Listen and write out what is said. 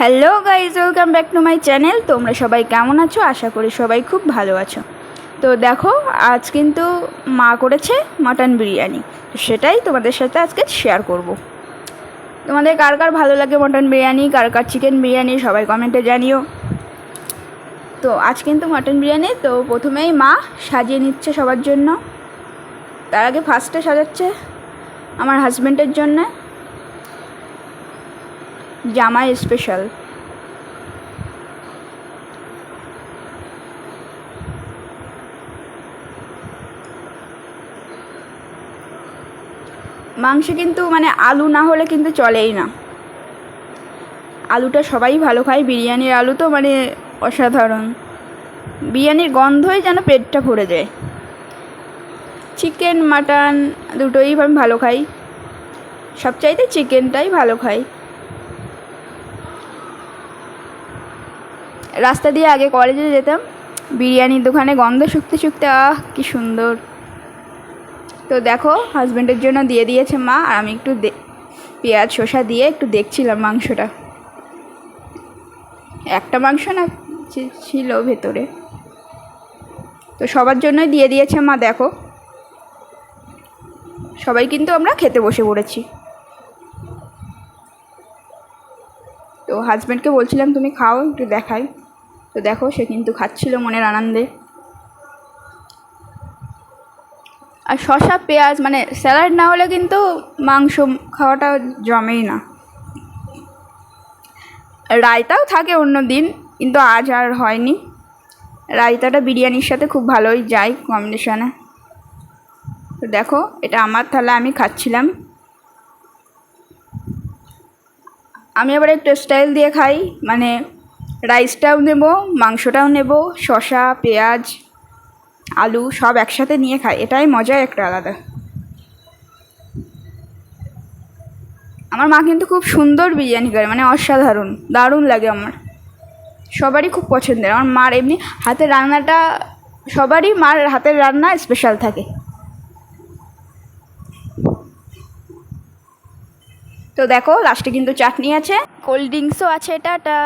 Hello guys welcome back to my channel. তোমরা সবাই কেমন আছো? আশা করি সবাই খুব ভালো আছো। তো দেখো, আজ কিন্তু মা করেছে মাটন বিরিয়ানি। সেটাই তোমাদের সাথে আজকে শেয়ার করব। তোমাদের কার কার ভালো লাগে মটন বিরিয়ানি, কার কার চিকেন বিরিয়ানি, সবাই কমেন্টে জানিও। তো আজ কিন্তু মটন বিরিয়ানি, তো প্রথমেই মা সাজিয়ে নিচ্ছে সবার জন্য। তার আগে ফার্স্টে সাজাচ্ছে আমার হাজব্যান্ডের জন্যে। জামাই স্পেশাল মাংস কিন্তু মানে আলু না হলে কিন্তু চলেই না। আলুটা সবাই ভালো খায়, বিরিয়ানির আলু তো মানে অসাধারণ। বিরিয়ানির গন্ধই যেন পেটটা ভরে যায়। চিকেন মাটন দুটোই আমি ভালো খাই। সবচাইতে চিকেনটাই ভালো খাই। রাস্তা দিয়ে আগে কলেজে যেতাম। বিরিয়ানির দোকানে গন্ধ শুকতে শুকতে, আহ, কি সুন্দর। তো দেখো হাজব্যান্ডের জন্য দিয়ে দিয়েছে মা, আর আমি একটু পেঁয়াজ শসা দিয়ে একটু দেখছিলাম মাংসটা। একটা মাংস না ছিল ভেতরে। তো সবার জন্যই দিয়ে দিয়েছে মা, দেখো। সবাই কিন্তু আমরা খেতে বসে পড়েছি। তো হাজব্যান্ডকে বলছিলাম, তুমি খাও, একটু দেখাই। তো দেখো, সে কিন্তু খাচ্ছিল মনের আনন্দে। আর শসা, পেঁয়াজ মানে স্যালাড না হলে কিন্তু মাংস খাওয়াটা জমেই না। রায়তাও থাকে অন্য দিন, কিন্তু আজ আর হয়নি। রায়তাটা বিরিয়ানির সাথে খুব ভালোই যায় কম্বিনেশনে তো দেখো, এটা আমার থালা আমি খাচ্ছিলাম। আমি আবার একটু স্টাইল দিয়ে খাই মানে রাইসটাও নেব, মাংসটাও নেব, শসা, পেঁয়াজ, আলু সব একসাথে নিয়ে খাই। এটাই মজা একটা আলাদা। আমার মা কিন্তু খুব সুন্দর বিরিয়ানি করে মানে অসাধারণ, দারুণ লাগে আমার। সবারই খুব পছন্দের। আমার মার এমনি হাতের রান্নাটা, সবারই মার হাতের রান্না স্পেশাল থাকে। তো দেখো লাস্টে কিন্তু চাটনি আছে। কোল্ড ড্রিঙ্কসও আছে, টাটা।